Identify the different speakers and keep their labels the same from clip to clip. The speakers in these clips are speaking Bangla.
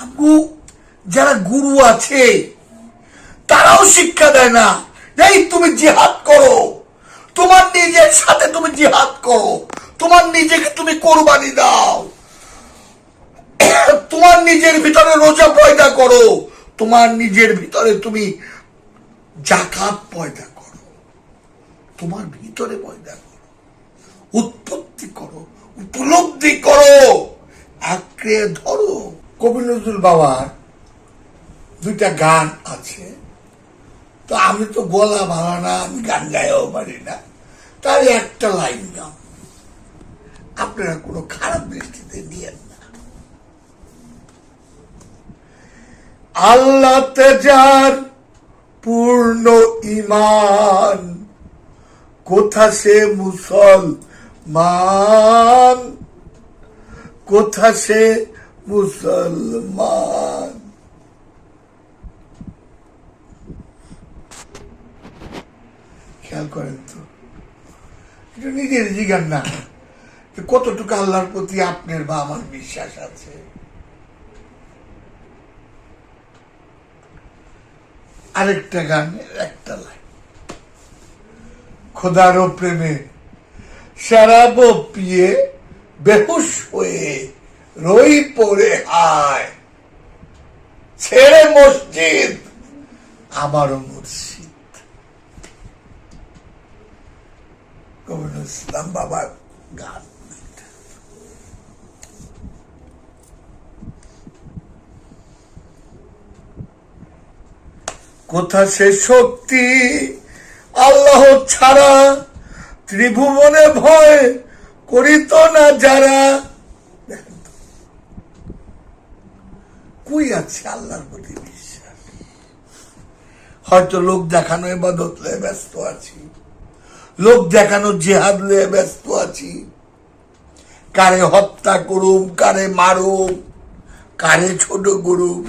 Speaker 1: আব্বু, যারা গুরু আছে, তারাও শিক্ষা দেয় না। এই তুমি জিহাদ করো। তোমার নিজের সাথে তুমি জিহাদ করো। তোমার নিজেকে তুমি কোরবানি দাও। তোমার নিজের ভিতরে রোজা পয়দা করো। তোমার নিজের ভিতরে তুমি জাকাত পয়দা করো। তোমার ভিতরে পয়দা করো। উৎপত্তি করো, উপলব্ধি করো। আঁকড়ে ধরো কবি নজরুল বাবার দুইটা গান আছে। তো আমি তো গলা ভালো না, আমি গান গাইও পারি না। তার একটা লাইন গাও। আপনারা কোনো খারাপ দৃষ্টিতে নিয়েন না। আল্লাহতে যার পূর্ণ ইমান কোথা সে মুসলমান, কোথা সে মুসলমান। খেয়াল করেন তো, এটা নিজের জিজ্ঞান না। কতটুকু আল্লাহর প্রতি আপনার বা আমার বিশ্বাস আছে। আরেকটা গানের একটা লাইন। খোদারও প্রেমে সারাবো পিয়ে বেহুশ হয়ে রই পড়ে আয় ছেড়ে মসজিদ, আমারও মুর্শিদ কবির ইসলাম বাবার গান কোথা সে শক্তি আল্লাহ ছাড়া ত্রিভুবনে ভয় করিত না যারা দেখেন তো, কই আছে, আল্লাহর প্রতি বিশ্বাস। হয়তো লোক দেখানো এবাদত লয়ে ব্যস্ত আছি। লোক দেখানো জেহাদ লয়ে ব্যস্ত আছি। কারে হত্যা করুম, কারে মারুম, কারে ছোট করুম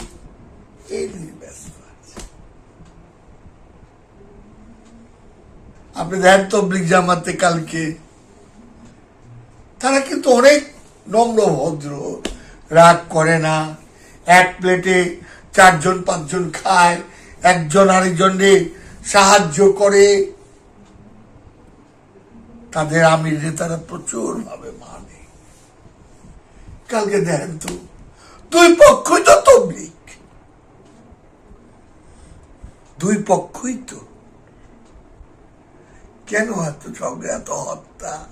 Speaker 1: আপনি দেখেন তবলিক জামাতে কালকে, তারা কিন্তু অনেক নম্র ভদ্র, রাগ করে না। এক প্লেটে চারজন, পাঁচজন খায়, একজন আরেকজনকে সাহায্য করে। তাদের আমিরে তারা প্রচুর ভাবে মানে। কালকে দেখেন তো, দুই পক্ষই তো তবলিক দুই পক্ষই তো। কেন এত ঝগড়া, এত হত্যা?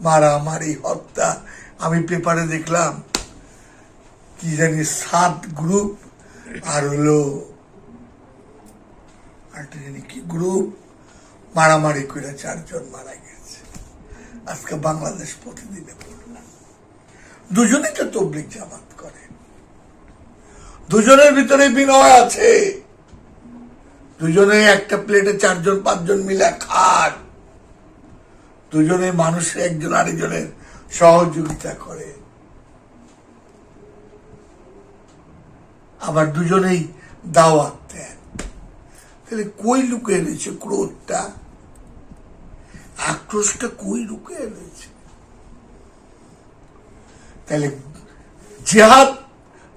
Speaker 1: মারামারি, হত্যা। আমি পেপারে দেখলাম কি জানি, সাত গ্রুপ আর হলো জানি কি গ্রুপ মারামারি করে চারজন মারা গেছে। আজকে বাংলাদেশ প্রতিদিনে পড়লাম। তো তবলিক জামাত করে। দুজনের ভিতরে বিনয় আছে। দুজনে একটা প্লেটে চারজন, পাঁচজন মিলে খান দুজনে মানুষের, একজন আরেকজনের সহযোগিতা করে। আবার দুজনেই দাওয়াত দেন। তাহলে কই লুকিয়ে রয়েছে ক্রোধটা? আক্রোশটা কই লুকে রয়েছে তাহলে জেহাদ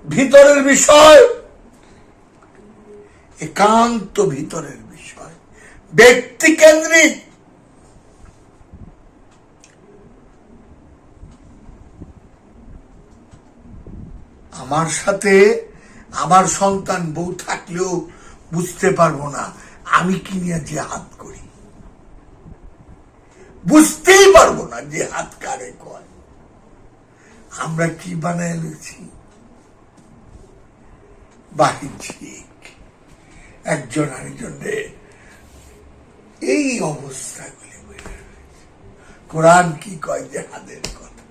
Speaker 1: ভিতরের বিষয়, একান্ত ভিতরের বিষয়, ব্যক্তি কেন্দ্রিক। আমার সাথে আমার সন্তান বউ থাকলেও বুঝতে পারব না, আমি কি নিয়ে যে হাত করি? বুঝতেই পারব না যে হাত কারে কয়। আমরা কি বানায় লুছি বাণিজ্যিক একজন আরেকজনে এই অবস্থাগুলি কোরআন কি কয় জেহাদের কথা?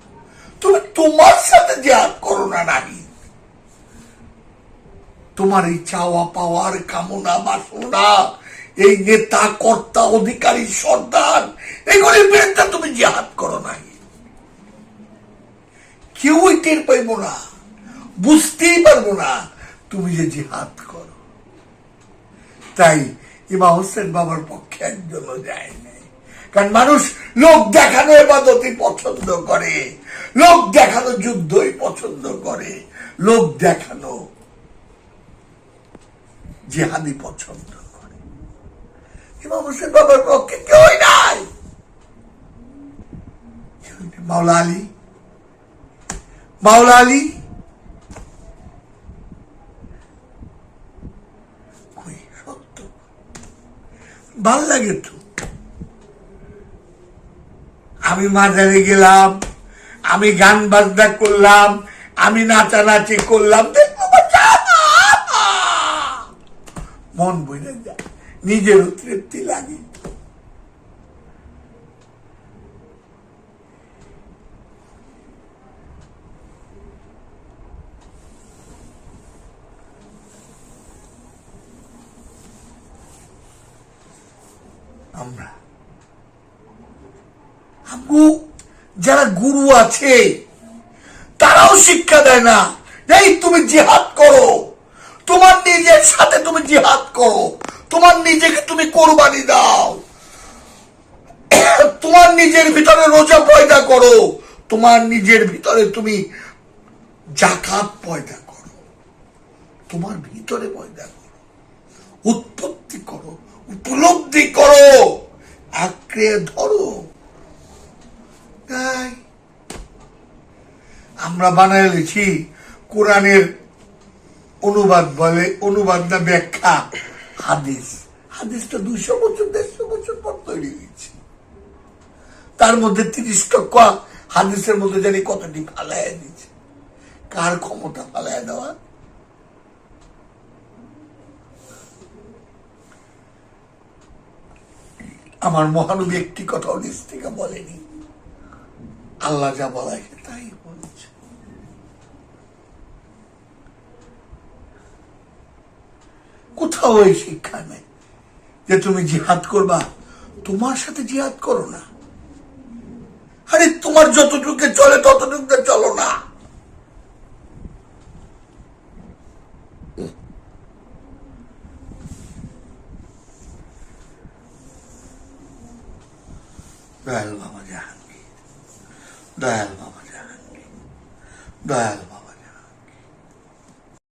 Speaker 1: তুমি তোমার সাথে জেহাদ করো না নাকি তোমার এই চাওয়া পাওয়ার কামনা বাসনা, এই নেতা, কর্তা, অধিকারী, সর্দার, এগুলির বিরুদ্ধে তুমি জেহাদ করো নাই। কেউই টের পাইব না, বুঝতেই পারব না তুমি যে জিহাদ করো। তাই ইমা হোসেন বাবার পক্ষে একজনও যায় নাই। কারণ মানুষ লোক দেখানো এবাদতি পছন্দ করে, লোক দেখানো যুদ্ধই পছন্দ করে, লোক দেখানো জিহাদি পছন্দ করে। ইমাম হোসেন বাবার পক্ষে কেউই নাই। মাওলা আলী? মাওলা আলী? সত্য? ভালো লাগে তো। আমি মাজারে গেলাম, আমি গান বাজনা করলাম, আমি নাচানাচি করলাম। দেখব মন বইলে যায়, নিজেরও তৃপ্তি লাগে। আমরা। আমগু যারা গুরু আছে, তারাও শিক্ষা দেয় না। এই তুমি জিহাদ করো। তোমার নিজের সাথে তুমি জিহাদ করো। তোমার নিজেকে তুমি কোরবানি দাও। তোমার নিজের ভিতরে রোজা পয়দা করো। তোমার নিজের ভিতরে তুমি জাকাত পয়দা করো। তোমার ভিতরে পয়দা করো। উৎপত্তি করো। উপলব্ধি করো। আঁকড়ে ধরো। আমরা বানায় লিখি কোরআনের অনুবাদ বলে, অনুবাদ না ব্যাখ্যা। হাদিস। হাদিসটা দুইশো বছর, দেড়শো বছর পর তৈরি হয়েছে। তার মধ্যে তিরিশ টকা হাদিসের মধ্যে জানি কতটি ফালাইয়া দিচ্ছে কার ক্ষমতা ফালাইয়া দেওয়া? আমার মহানবী একটি কথাও নিজ থেকে বলেনি। আল্লাহ যা বলা তাই। কোথাও এই শিক্ষা নেই। যে তুমি জিহাদ করবা, তোমার সাথে জিহাদ করো না। আরে, তোমার যতটুকু চলে ততটুকু চলো না। দয়াল বাবা জাহাঙ্গীর, দয়াল